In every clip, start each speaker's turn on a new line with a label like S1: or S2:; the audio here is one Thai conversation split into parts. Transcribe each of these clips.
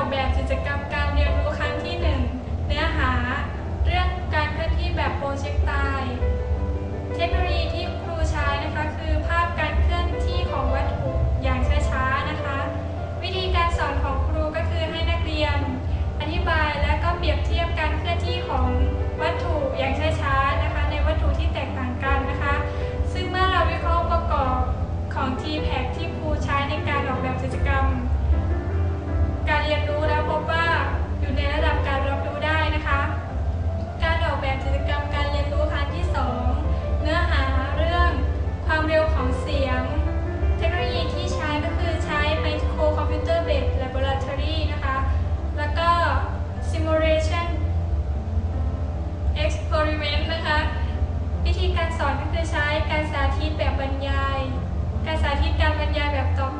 S1: อกแบบกิจกรรม ใช้การสาธิตแบบบรรยาย การสาธิตการบรรยายแบบตอบ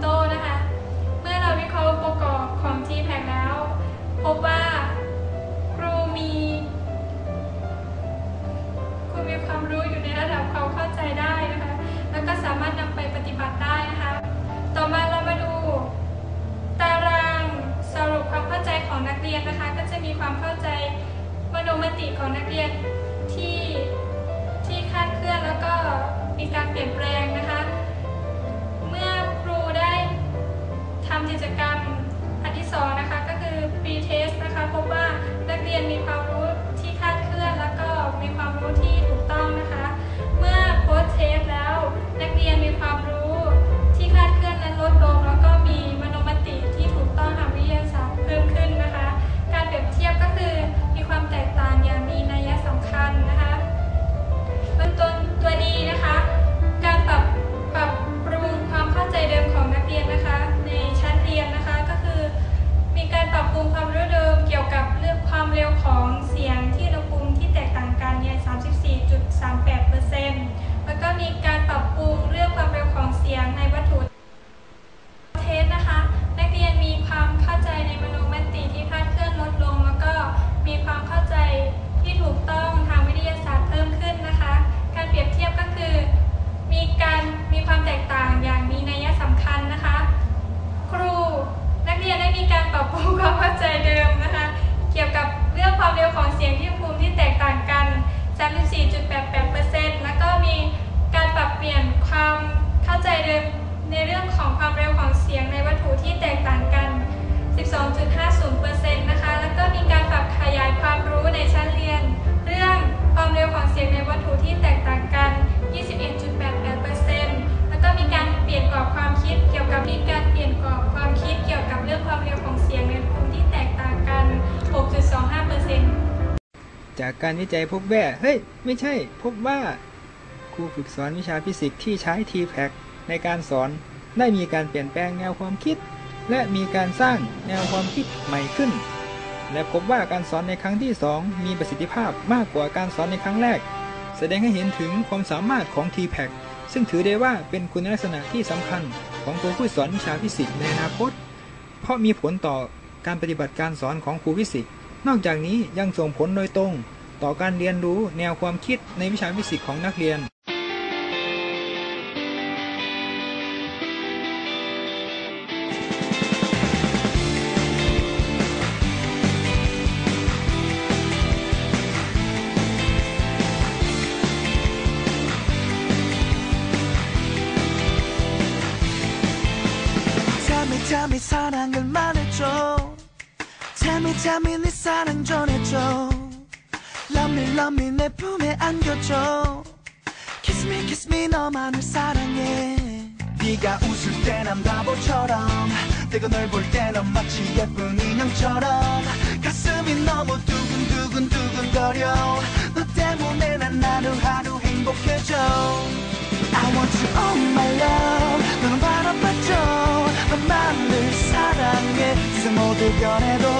S1: 1.88%แล้วก็มีการปรับเปลี่ยนความเข้าใจเดิมในเรื่องของความเร็วของเสียงในวัตถุที่แตกต่างกัน 12.50%นะคะ แล้วก็มีการปรับขยายความรู้ในชั้นเรียน เรื่องความเร็วของเสียงในวัตถุที่แตกต่างกัน 21.
S2: จากการวิจัยพบว่าเฮ้ย ไม่ใช่ พบว่า ครูฝึกสอนวิชาฟิสิกส์ที่ใช้ t p a c ในการสอนได้มีการเปลี่ยนแปลงแนวความคิด และมีการสร้างแนวความคิดใหม่ขึ้น และพบว่าการสอนในครั้งที่ 2 มีประสิทธิภาพมากกว่าการสอนในครั้งแรก แสดงให้เห็นถึงความสามารถของ t p a c ซึ่งถือได้ว่าเป็นคุณลักษณะที่สำคัญของตัวผู้สอนวิชาฟิสิกส์ในอนาคต เพราะมีผลต่อการปฏิบัติการสอนของครูฟิสิกส์ นอกจากนี้ยังส่งผลโดยตรง ต่อการเรียนรู้แนวความคิดในวิชาฟิสิกส์ของนักเรียน
S3: Tell me tell me 사랑을 말해줘 잠이 잠이 네 사랑 전해줘. Love me love me 내 품에 안겨줘. Kiss me kiss me 너만을 사랑해. 네가 웃을 때 난 바보처럼 내가 널 볼 때 넌 마치 예쁜 인형처럼. 가슴이 너무 두근두근 두근거려. 너 때문에 난 하루하루 행복해져. I want you all my love. 너는 바람 맞죠? 너만을 사랑해. 세상 모두 변해도